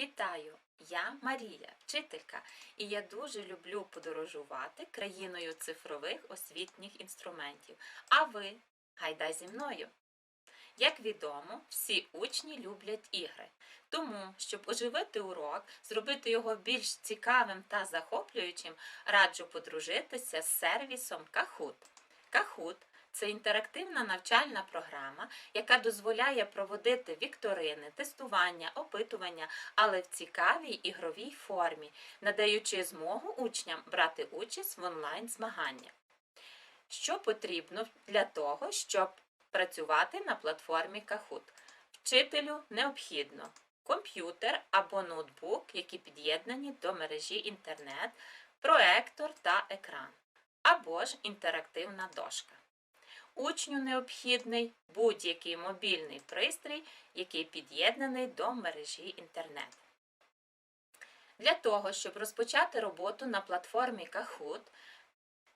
Вітаю! Я Марія, вчителька, і я дуже люблю подорожувати країною цифрових освітніх інструментів. А ви гайда зі мною! Як відомо, всі учні люблять ігри. Тому, щоб оживити урок, зробити його більш цікавим та захоплюючим, раджу подружитися з сервісом Kahoot. Kahoot – це інтерактивна навчальна програма, яка дозволяє проводити вікторини, тестування, опитування, але в цікавій ігровій формі, надаючи змогу учням брати участь в онлайн-змаганнях. Що потрібно для того, щоб працювати на платформі Kahoot? Вчителю необхідно комп'ютер або ноутбук, які під'єднані до мережі інтернет, проектор та екран, або ж інтерактивна дошка. Учню необхідний будь-який мобільний пристрій, який під'єднаний до мережі інтернет. Для того, щоб розпочати роботу на платформі Kahoot,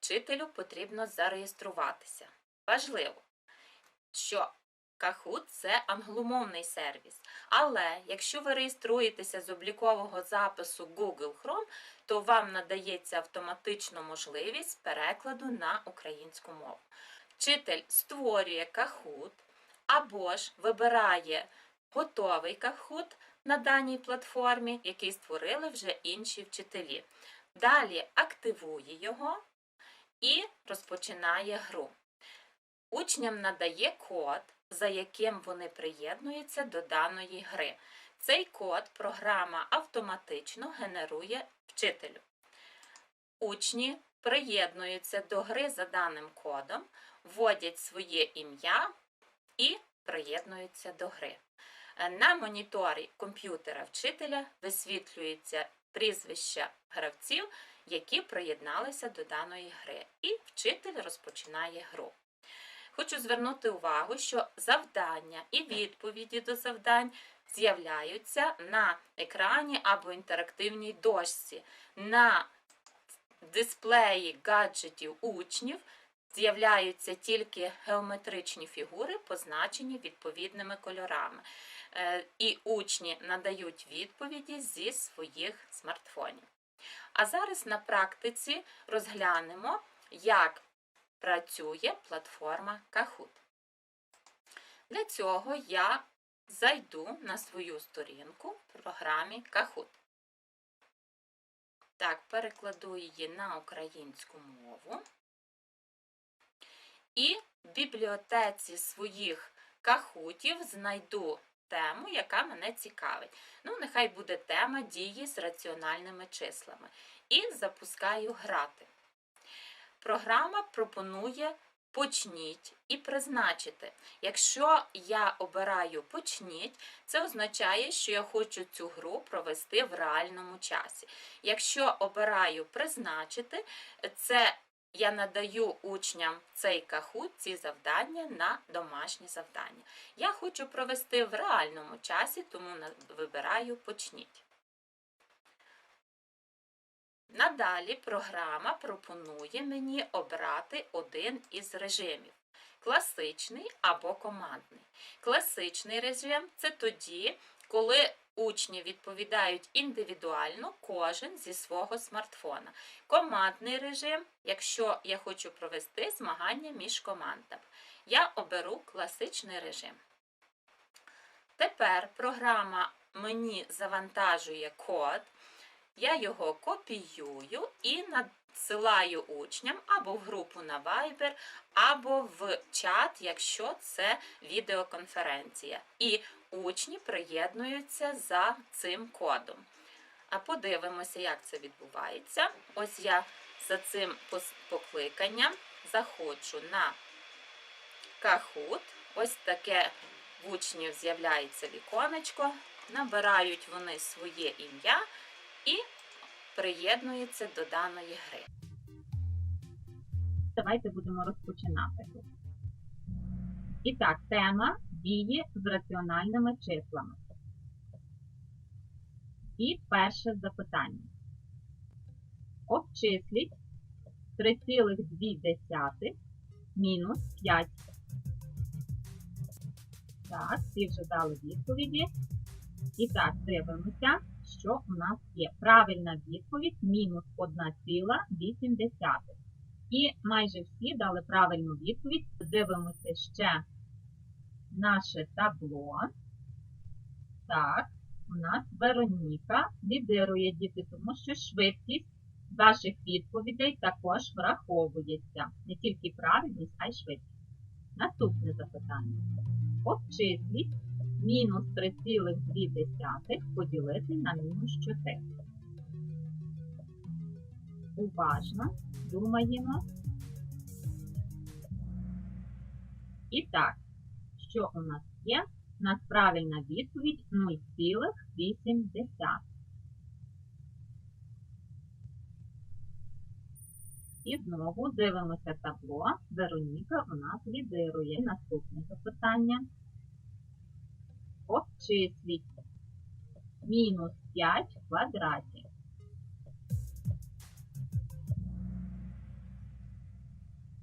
вчителю потрібно зареєструватися. Важливо, що Kahoot – це англомовний сервіс. Але якщо ви реєструєтеся з облікового запису Google Chrome, то вам надається автоматично можливість перекладу на українську мову. Вчитель створює Kahoot або ж вибирає готовий Kahoot на даній платформі, який створили вже інші вчителі. Далі активує його і розпочинає гру. Учням надає код, за яким вони приєднуються до даної гри. Цей код програма автоматично генерує вчителю. Учні приєднуються до гри за даним кодом, вводять своє ім'я і приєднуються до гри. На моніторі комп'ютера вчителя висвітлюється прізвища гравців, які приєдналися до даної гри, і вчитель розпочинає гру. Хочу звернути увагу, що завдання і відповіді до завдань з'являються на екрані або інтерактивній дошці. На дисплеї гаджетів учнів з'являються тільки геометричні фігури, позначені відповідними кольорами. Е, І учні надають відповіді зі своїх смартфонів. А зараз на практиці розглянемо, як працює платформа Kahoot. Для цього я зайду на свою сторінку в програмі Kahoot. Так, перекладу її на українську мову. І в бібліотеці своїх кахутів знайду тему, яка мене цікавить. Ну, нехай буде тема дії з раціональними числами. І запускаю грати. Програма пропонує почніть і призначити. Якщо я обираю почніть, це означає, що я хочу цю гру провести в реальному часі. Якщо обираю призначити, це я надаю учням цей кахут, ці завдання на домашні завдання. Я хочу провести в реальному часі, тому вибираю почніть. Надалі програма пропонує мені обрати один із режимів класичний або командний. Класичний режим це тоді, коли учні відповідають індивідуально кожен зі свого смартфона. Командний режим, якщо я хочу провести змагання між командами. Я оберу класичний режим. Тепер програма мені завантажує код. Я його копіюю і надсилаю учням або в групу на Viber, або в чат, якщо це відеоконференція. І учні приєднуються за цим кодом. А подивимося, як це відбувається. Ось я за цим покликанням заходжу на Kahoot. Ось таке в учнів з'являється віконечко, набирають вони своє ім'я і приєднується до даної гри. Давайте будемо розпочинати. І так, тема дії з раціональними числами. І перше запитання. Обчисліть 3,2 мінус 5. Так, всі вже дали відповіді. І так, дивимося. Що у нас є. Правильна відповідь мінус 1,8. І майже всі дали правильну відповідь. Дивимося ще наше табло. Так, у нас Вероніка лідирує діти, тому що швидкість ваших відповідей також враховується. Не тільки правильність, а й швидкість. Наступне запитання. Обчисліть мінус 3,2 поділити на мінус 4. Уважно думаємо. І так, що у нас є? У нас правильна відповідь 0,8. І знову дивимося табло. Вероніка у нас лідирує. Наступне запитання. Обчисліть мінус 5 в квадраті.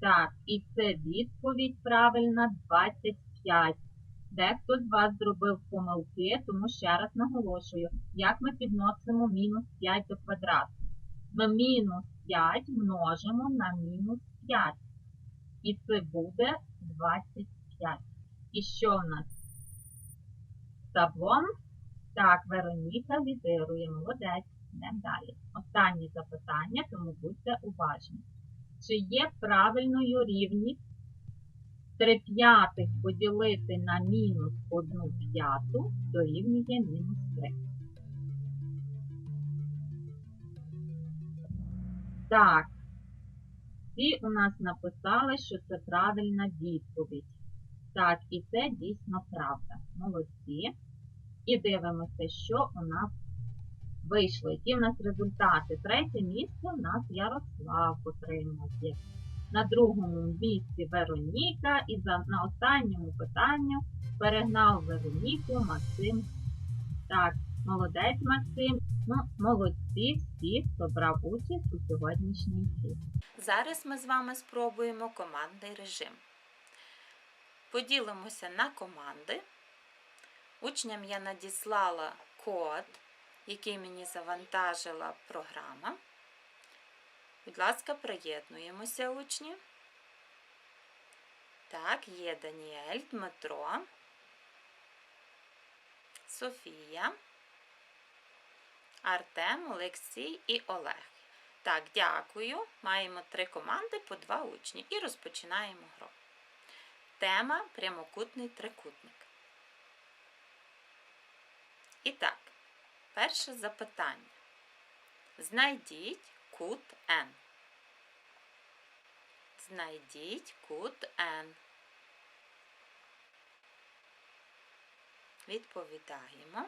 Так, і це відповідь правильна 25. Дехто з вас зробив помилки, тому ще раз наголошую, як ми підносимо мінус 5 до квадрату. Ми мінус 5 множимо на мінус 5. І це буде 25. І що у нас? З? Так, Вероніка лідирує, молодець. Йдемо далі. Останнє запитання, тому будьте уважні. Чи є правильною рівність 3 п'ятих поділити на мінус 1 п'яту дорівнює мінус 3? Так, всі у нас написали, що це правильна відповідь. Так, і це дійсно правда. Молодці. І дивимося, що у нас вийшло. Які в нас результати? Третє місце у нас Ярослав отримав. На другому місці Вероніка. І за, на останньому питанню перегнав Вероніку Максим. Так, молодець Максим. Ну, молодці всі, хто брав участь у сьогоднішній грі. Зараз ми з вами спробуємо командний режим. Поділимося на команди. Учням я надіслала код, який мені завантажила програма. Будь ласка, приєднуємося, учні. Так, є Даніель, Дмитро, Софія, Артем, Олексій і Олег. Так, дякую. Маємо три команди по два учні і розпочинаємо гру. Тема прямокутний трикутник. І так, перше запитання. Знайдіть кут N. Знайдіть кут N. Відповідаємо.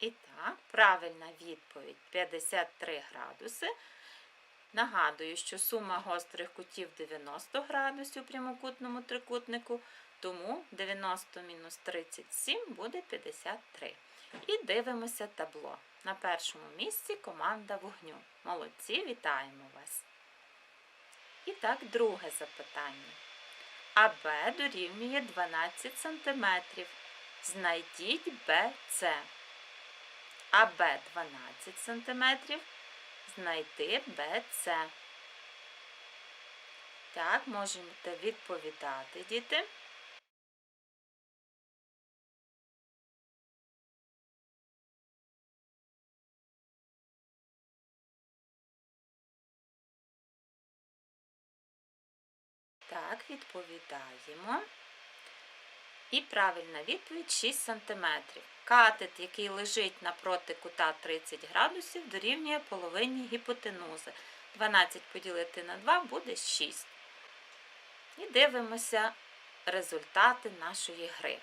І так, правильна відповідь 53 градуси. Нагадую, що сума гострих кутів 90 градусів у прямокутному трикутнику, тому 90 мінус 37 буде 53. І дивимося табло. На першому місці команда вогню. Молодці, вітаємо вас. І так, друге запитання. АБ дорівнює 12 см. Знайдіть БЦ. АБ 12 см. Знайти БЦ. Так, можете відповідати, діти. Так, відповідаємо. І правильна відповідь 6 см. Катет, який лежить напроти кута 30 градусів, дорівнює половині гіпотенузи. 12 поділити на 2 буде 6. І дивимося результати нашої гри.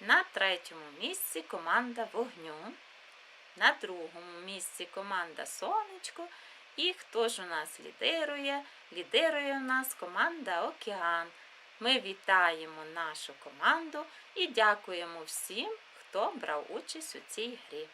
На третьому місці команда вогню. На другому місці команда Сонечко. І хто ж у нас лідирує? Лідирує у нас команда Океан. Ми вітаємо нашу команду і дякуємо всім, хто брав участь у цій грі.